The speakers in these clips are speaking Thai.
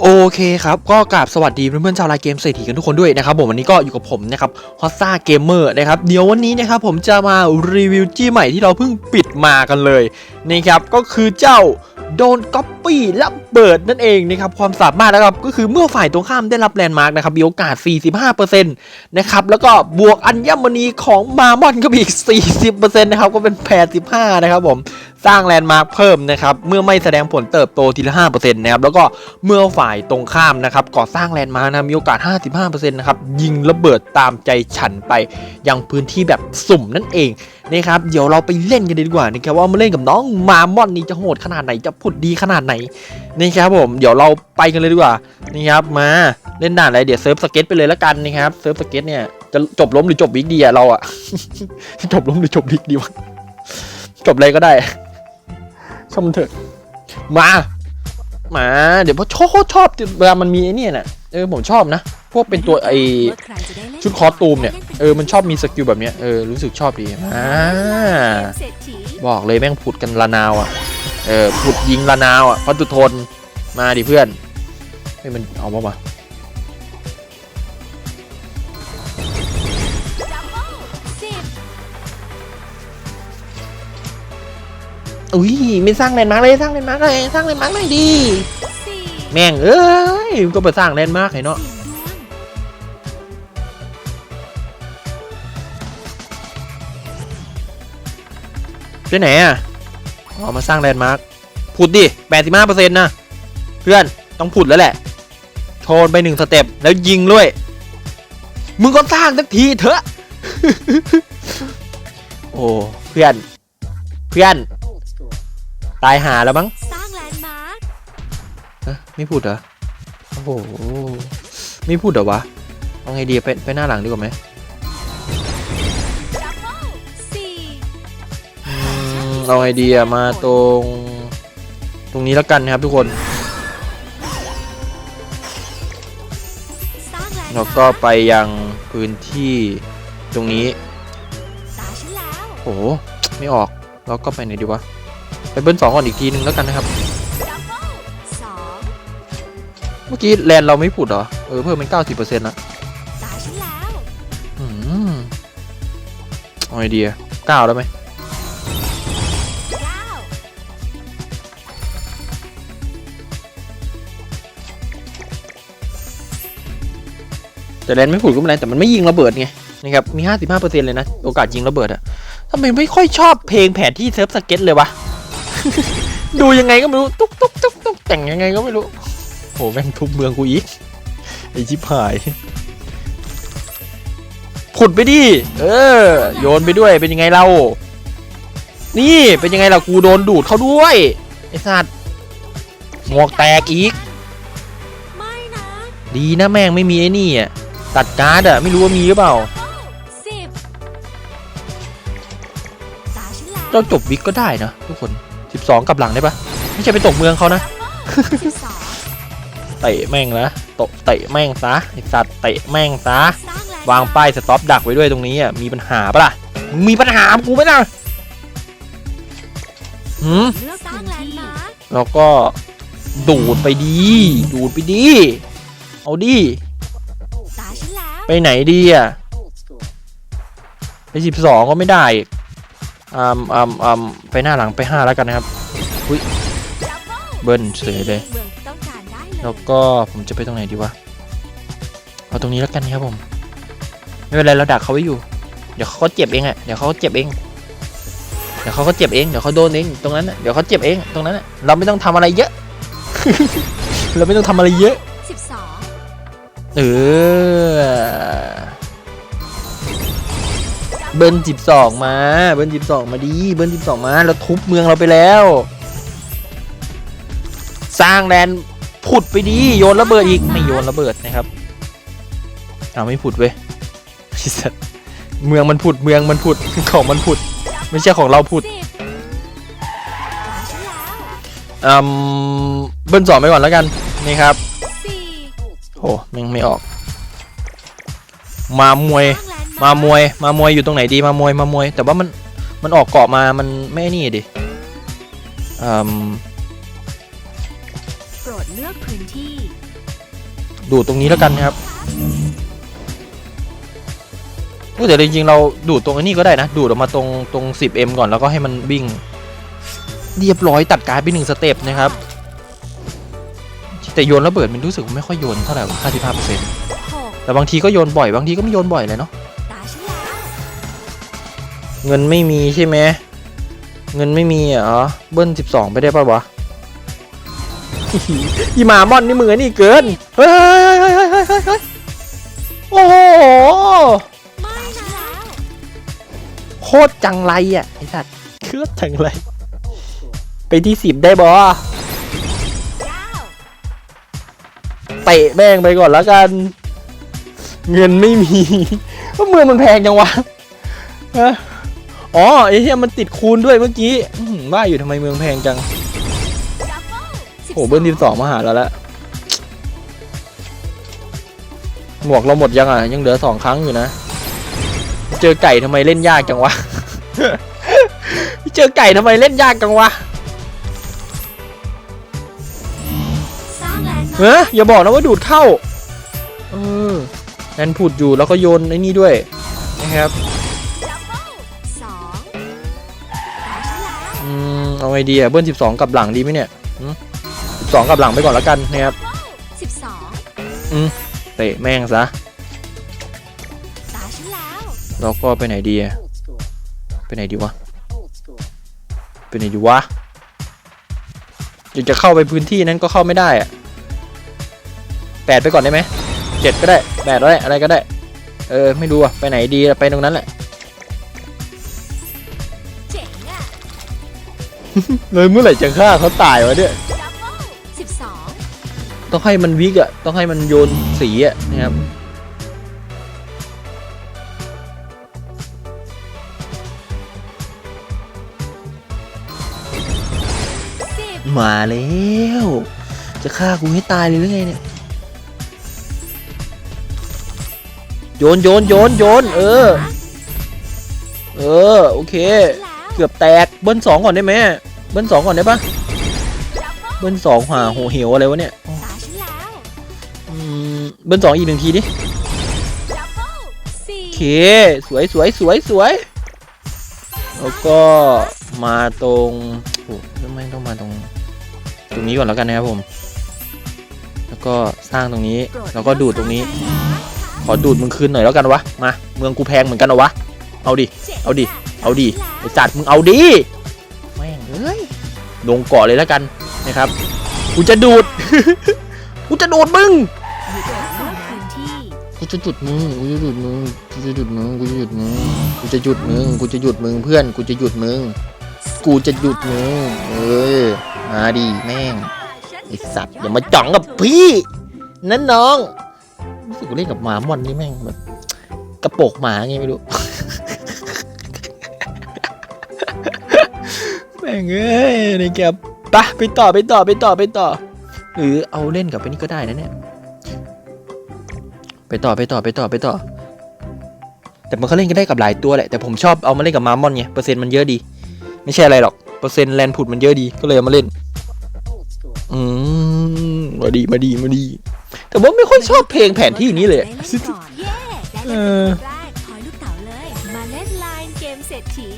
โอเคครับ ก็กราบสวัสดีเพื่อนๆชาวไลน์เกมเศรษฐีกันทุกคนด้วยนะครับผมวันนี้ก็อยู่กับผมนะครับฮอสซ่าเกมเมอร์นะครับเดี๋ยววันนี้นะครับผมจะมารีวิวจี้ใหม่ที่เราเพิ่งปิดมากันเลยนะครับก็คือเจ้าโดนก๊อป ปี้และเบิดนั่นเองนะครับความสามารถนะครับก็คือเมื่อฝ่ายตรงข้ามได้รับแลนด์มาร์กนะครับมีโอกาส 45%นะครับแล้วก็บวกอัญมณีของมามอนก็อีก 40%นะครับก็เป็น85นะครับผมสร้างแลนด์มาร์คเพิ่มนะครับเมื่อไม่แสดงผลเติบโตทีละ5%นะครับแล้วก็เมื่อฝ่ายตรงข้ามนะครับก่อสร้างแลนด์มาร์คนะมีโอกาส 55%นะครับยิงระเบิดตามใจฉันไปยังพื้นที่แบบสุ่มนั่นเอง นะครับเดี๋ยวเราไปเล่นกันดีกว่านะครับว่ามาเล่นกับน้องมามอนนี่จะโหดขนาดไหนจะผุดดีขนาดไหนนะครับผมเดี๋ยวเราไปกันเลยดีกว่านะครับมาเล่นด่านอะไรเดี๋ยวเซิร์ฟสเก็ตไปเลยละกันนะครับเซิร์ฟสเก็ตเนี่ยจะจบล้มหรือจบวิกดีอะเราอะจบล้มหรือจบวิกดีวะจบอะไรก็ได้ชมเถอะมามาเดี๋ยวเพราะชอบชอบเวลามันมีไอ้เนี่ยน่ะเออผมชอบนะ พวกเป็นตัวไอชุดคอสตูมเนี่ยเออมันชอบมีสกิลแบบเนี้ยเออรู้สึกชอบดีอ่าบอกเลยแม่งผุดกันละนาวอะเออผุดยิงละนาวอะพัตุทนมาดิเพื่อนเฮ้ยมันเอามามาอุ้ยไม่สร้างแลนด์มาร์กเลยสร้างแลนด์มาร์กเลยสร้างแลนด์มาร์กหน่อยดิแม่งเอ้ยก็ไปสร้างแลนด์มาร์กให้เนาะ ไปไหนอะอ๋อมาสร้างแลนด์มาร์คผุดดิ85%นะเพื่อนต้องผุดแล้วแหละโชนไปหนึ่งสเต็ปแล้วยิงด้วยมึงก็สร้างสักทีเถอะ โอ้เพื่อน เพื่อน ตายหาแล้วมั้งสร้างแลนด์มาร์คเอ๊ะไม่พูดเหรอ โอ้โห ไม่พูดเหรอวะ เอาไงดีไปไปหน้าหลังดีกว่าไหม เอาไงดีอะมาตรง ตรงนี้แล้วกันนะครับทุกคนสร้างแล้วก็ไปยังพื้นที่ตรงนี้โอ้โห ไม่ออก แล้วก็ไปไหนดีวะ ไปเบิ้ลสองก่อนอีกทีนึงแล้วกันนะครับ เมื่อกี้แลนเราไม่ผุดเหรอ เออ เพิ่มเป็นเก้าสิบเปอร์เซ็นต์ละอืมไอเดียเก้าแล้วไหม แต่แลนไม่ผุดก็ไม่เป็นไรแต่มันไม่ยิงระเบิดไงนะครับมีห้าสิบห้าเปอร์เซ็นต์เลยนะ โอกาสยิงระเบิดอะทำไมไม่ค่อยชอบเพลงแผนที่เซิร์ฟสเก็ตเลยวะ ดูยังไงก็ไม่รู้ ตุ๊กตุ๊กตุ๊กตุ๊กแต่งยังไงก็ไม่รู้โหแม่งทุบเมืองกูอีกไอชิบหายขุดไปดิเออ โยนไปด้วยเป็นยังไงเรา นี่เป็นยังไงล่ะกูโดนดูดเข้าด้วยไอ้สัตว์หมวกแตกอีกไม่นะดีนะแม่งไม่มีไอ้นี่อะ ตัดการ์ดอะไม่รู้ว่ามีหรือเปล่า สิบตาฉันแล้วเราจบวิกก็ได้นะทุกคน 12 กลับหลังได้ปะไม่ใช่ไปตกเมืองเขานะ สิบสองเตะแม่งนะตบเตะแม่งซะไอสัตว์เตะแม่งซะ สร้างแลนด์วางป้ายสต็อปดักไว้ด้วยตรงนี้อะมีปัญหาปะล่ะมึงมีปัญหากูไหมล่ะหืม เลือกสร้างแลนด์มาร์คแล้วก็ดูดไปดี ดูดไปดี เอาดีตาฉันแล้ว ไปไหนดีอะไปสิบสองก็ไม่ได้อีกอ่าอ่าอ่าไปหน้าหลังไปห้าแล้วกันนะครับดับเบิลเบิ้ลเฉยเลยเลย แล้วก็ผมจะไปตรงไหนดีวะเอาตรงนี้แล้วกันครับผม ไม่เป็นไรเราดักเขาไว้อยู่ เดี๋ยวเขาก็เจ็บเองอะเดี๋ยวเขาก็เจ็บเองเดี๋ยวเขาก็เจ็บเอง เดี๋ยวเขาโดนเอง ตรงนั้นเดี๋ยวเขาเจ็บเอง ตรงนั้นเราไม่ต้องทำอะไรเยอะ เราไม่ต้องทำอะไรเยอะ เออ เบิ้ลสิบสองมา เบิ้ลสิบสองมาดี เบิ้ลสิบสองมา เราทุบเมืองเราไปแล้ว สร้างแลนผุดไปดี โยนระเบิดอีก ไม่โยนระเบิดนะครับเอาไม่ผุดเว้ยเมืองมันผุด เมืองมันผุด ของมันผุด ไม่ใช่ของเราผุดสิบตาฉันแล้วอืมเบิ้ลสองไปก่อนแล้วกัน นี่ครับ สี่โหแม่งไม่ออก มามวยสร้างแลนด์มามวย มามวยอยู่ตรงไหนดี มามวย มามวย แต่ว่ามัน มันออกเกาะมา มันไม่นี่ดิอืมโปรดดเลือกพื้นที่ ดูดตรงนี้แล้วกันนะครับเอ้ยแต่จริงๆเราดูดตรงอันนี้ก็ได้นะ ดูดออกมาตรงตรง 10m ก่อนแล้วก็ให้มันวิ่ง เรียบร้อยตัดการดไปหนึ่งสเต็ปนะครับ แต่โยนระเบิดมันรู้สึกไม่ค่อยโยนเท่าไหร่ห้าสิบห้าเปอร์เซ็นต์แต่บางทีก็โยนบ่อย บางทีก็ไม่โยนบ่อยเลยเนาะเงินไม่มีใช่ไหมเงินไม่มีเหรอเบิ้ลสิบสองไปได้ป่าวะอีหมามอนนี่มือนี่เกินเฮ้ยเฮ้ยเฮ้ยเฮ้ยโอ้โหโคตรจังไรอะไอ้สัตว์โคตรจังไร ไปที่สิบได้บอ เตะแม่งไปก่อนแล้วกัน เงินไม่มีก็เมืองมันแพงจังวะอ๋อไอ้เหี้ยมันติดคูณด้วยเมื่อกี้อื้อหือว่าอยู่ทำไมเมืองแพงจังดับเบิ้เบิ้ลทีสองมาหาเราแล้วหมวกเราหมดยังอะ ยังเหลือสองครั้งอยู่นะ เจอไก่ทำไมเล่นยากจังวะ เจอไก่ทำไมเล่นยากจังวะ เฮ้ยอย่าบอกนะว่าดูดเข้า เออแนนผุดอยู่แล้วก็โยนไอ้นี่ด้วยนะครับดับเบิ้ลสองตาฉันแล้วอืมเอาไงดีอะเบิ้ลสิบสองกับหลังดีไหมเนี่ยสิบสองกับหลังไปก่อนแล้วกันนะครับสิบสองเตะแม่งซะตาฉันแล้วก็ไปไหนดีอะไปไหนดีวะไปไหนดีวะอยากจะเข้าไปพื้นที่นั้นก็เข้าไม่ได้อะ แปดไปก่อนได้ไหมเจ็ดก็ได้แปดก็ได้อะไรก็ได้ เออ ไม่รู้อะไปไหนดีไปตรงนั้นแหละเจ๋งอะเลยเมื่อไหร่จะฆ่าเขาตายวะเนี่ยดับเบิ้ลสิบสองต้องให้มันวิกอะต้องให้มันโยนสีอะนะครับสิบมาแล้ว จะฆ่ากูให้ตายเลยหรือไงเนี่ย โยนโยนโยนโยนเออ เออโอเค เกือบแตกเบิ้ลสองก่อนได้ไหมเบิ้ลสองก่อนได้ปะเบิ้ลสองหาโหเหวอะไรวะเนี่ยเบิ้ลสองอีกหนึ่งทีดิโอเคสวยสวยสวยสวยแล้วก็มาตรงโอ้ทำไมต้องมาตรง ตรงนี้ก่อนแล้วกันนะครับผม แล้วก็สร้างตรงนี้ แล้วก็ดูดตรงนี้ ขอดูดมึงคืนหน่อยแล้วกันวะ มา เมืองกูแพงเหมือนกันเหรอวะ เอาดิ เอาดิ เอาดิไอฉันแล้วสัตว์มึงเอาดิ แม่งเอ้ย ลงเกาะเลยแล้วกันนะครับ กูจะดูด กูจะดูดมึง กูจะจุดมึง กูจะหยุดมึง กูจะหยุดมึง กูจะหยุดมึง กูจะหยุดมึง กูจะหยุดมึงเพื่อน กูจะหยุดมึง กูจะหยุดมึง เออ มาดิแม่งไอสัตว์อย่ามาจ่องกับพี่นั่นน้อง รู้สึกเล่นกับหมามอนนี่แม่งแบบกระโปกหมาไงไม่รู้ แม่งเอ้ยนี่แกปะไปต่อไปต่อไปต่อไปต่อ หรือเอาเล่นกับไปนี่ก็ได้นะเนี่ย ไปต่อไปต่อไปต่อไปต่อ แต่มันก็เล่นก็ได้กับหลายตัวแหละแต่ผมชอบเอามาเล่นกับมามอนไงเปอร์เซ็นต์มันเยอะดี ไม่ใช่อะไรหรอกเปอร์เซ็นต์แลนผุดมันเยอะดีก็เลยเอามาเล่น อืมมาดีมาดีมาดี แต่ว่าไม่ค่อยชอบเพลงแผนที่นี้เลย ได้เล่นก่อนเย้ได้เอเล่นอเป็นคนแรกพอยลูกเต๋าเลย มาเล่นไลน์เกมเศรษฐี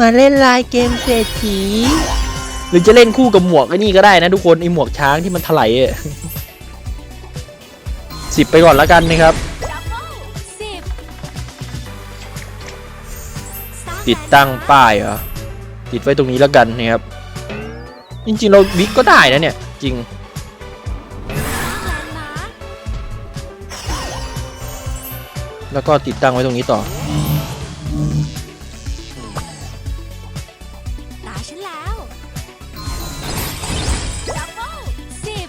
มาเล่นลายเกมเศรษฐี หรือจะเล่นคู่กับหมวกไอ้นี่ก็ได้นะทุกคนไอหมวกช้างที่มันถลายอะ สิบไปก่อนแล้วกันนะครับดับเบิ้ลสิบสร้างติดตั้งป้ายเหรอ ติดไว้ตรงนี้แล้วกันนะครับ จริงๆเราวิกก็ได้นะเนี่ย จริงสร้างแลนด์มาร์คแล้วก็ติดตั้งไว้ตรงนี้ต่อ ตาฉันแล้วดับเบิ้ลสิบ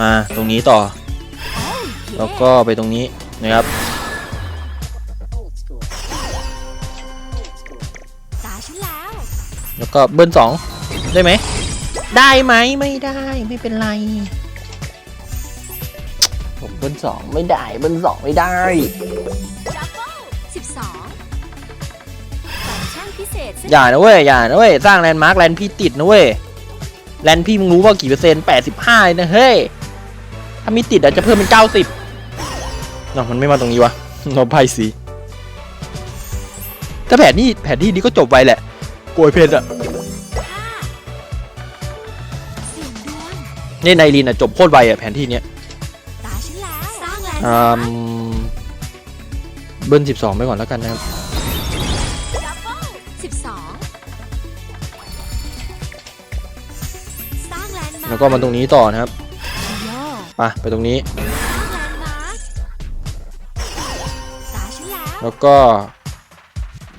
มาตรงนี้ต่อโอ้ยเย้แล้วก็ไปตรงนี้นะครับ แล้วก็เบิ้ลสองได้ไหม ได้ไหมไม่ได้ไม่เป็นไร ผมเบิ้ลสองไม่ได้เบิ้ลสองไม่ได้ ดับเบิ้ลสิบสองฟังก์ชันพิเศษซึ่งอย่านะเว้ยอย่านะเว้ยสร้างแลนด์มาร์คแลนด์พี่ติดนะเว้ยแลนด์พี่มึงรู้ว่ากี่เปอร์เซ็นต์แปดสิบห้านะเฮ้ยถ้ามีติดอาจจะเพิ่มเป็นเก้าสิบเนาะมันไม่มาตรงนี้วะ เราไพ่สีถ้าแผนนี้แผนที่นี้ก็จบไปแหละ กลวยเพชรอะห้าเสี่ยงดวงเนี่ยไนรีนอะจบโคตรไวอะแผนที่เนี้ยตาฉันแล้วสร้างแลนด์อืมาร์คมเบิ้ลสิบสองไปก่อนแล้วกันนะครับดับเบิลสิบสองสร้างแลนด์มาร์คแล้วก็มาตรงนี้ต่อนะครับโยไปไปตรงนี้สร้างแลนด์มาร์คตาฉันแล้วแล้วก็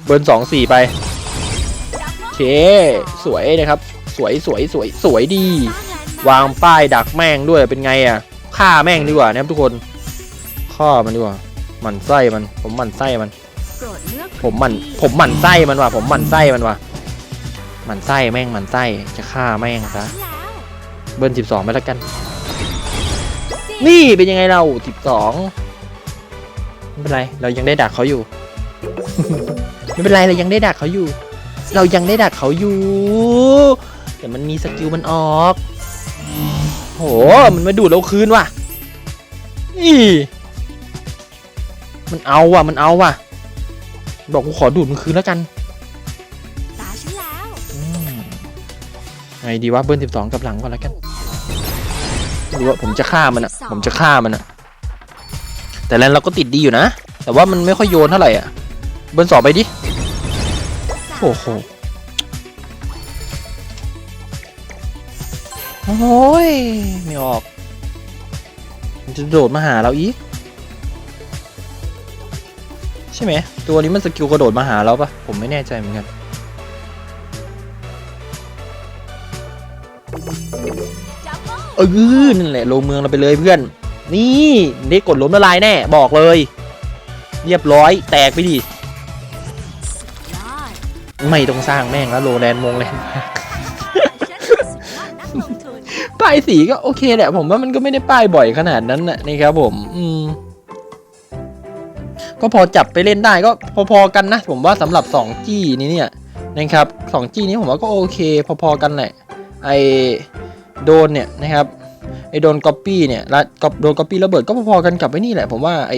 เบิ้ลสองสี่ไปดับ เบิลโอเค สวยนะครับ สวยสวยสวยสวยดี วางป้ายดักแม่งด้วยเป็นไงอะฆ่าแม่งดีกว่านะครับทุกคนฆ่ามันดีกว่ามันไส้มัน ผมมันไส้มัน ผมมันผมมันไส้มันว่ะผมมันไส้มันว่ะมันไส้แม่งมันไส้จะฆ่าแม่งซะเบิ้ลสิบสองไปแล้วกัน นี่เป็นยังไงเราสิบสองไม่เป็นไร เรายังได้ดักเขาอยู่ ไม่เป็นไรเรายังได้ดักเขาอยู่ เรายังได้ดักเขาอยู่ แต่มันมีสกิลมันออก โห มันมาดูดเราคืนว่ะอีมันเอาว่ะ มันเอาว่ะ บอกกูขอดูดมันคืนแล้วกันตาฉันแล้วอืมไงดีวะเบิ้ลสิบสองกับหลังก่อนแล้วกันไม่รู้ว่าผมจะฆ่ามันอะ ผมจะฆ่ามันอะ แต่แลนเราก็ติดดีอยู่นะ แต่ว่ามันไม่ค่อยโยนเท่าไหร่อะ เบิ้ลสองไปดิ โอ้โหโอ้ยไม่ออก มันจะโดดมาหาเราอีก ใช่ไหม ตัวนี้มันสกิลกระโดดมาหาเราปะผมไม่แน่ใจเหมือนกันดับเบิลเออนั่นแหละลงเมืองเราไปเลยเพื่อน นี่ได้กดล้มละลายแน่ บอกเลย เรียบร้อยแตกไปดิยอด ไม่ต้องสร้างแม่งแล้วโลแลนด์มงแลนด์ป้ายสีก็โอเคแหละ ผมว่ามันก็ไม่ได้ป้ายบ่อยขนาดนั้นนะนี่ครับผม อืม ก็พอจับไปเล่นได้ก็พอๆกันนะ ผมว่าสำหรับ 2G นี้เนี่ยนะครับ 2G นี้ผมว่าก็โอเค พอๆกันแหละ ไอโดนเนี่ยนะครับไอโดนก๊อปปี้เนี่ยแล้วก็โดนก๊อปปี้ระเบิดก็พอๆกันกับไอ้นี่แหละ ผมว่าไอ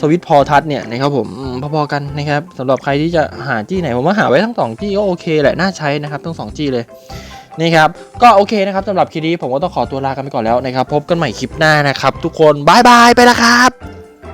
สวิตพอทัศเนี่ยนะครับผมพอๆกันนะครับสำหรับใครที่จะหาจี้ไหนผมว่าหาไว้ทั้งสองจี้ก็โอเคแหละน่าใช้นะครับทั้งสองจี้เลยนี่ครับก็โอเคนะครับสำหรับคลิปนี้ผมก็ต้องขอตัวลากันไปก่อนแล้วนะครับ พบกันใหม่คลิปหน้านะครับ ทุกคนบายบายไปแล้วครับ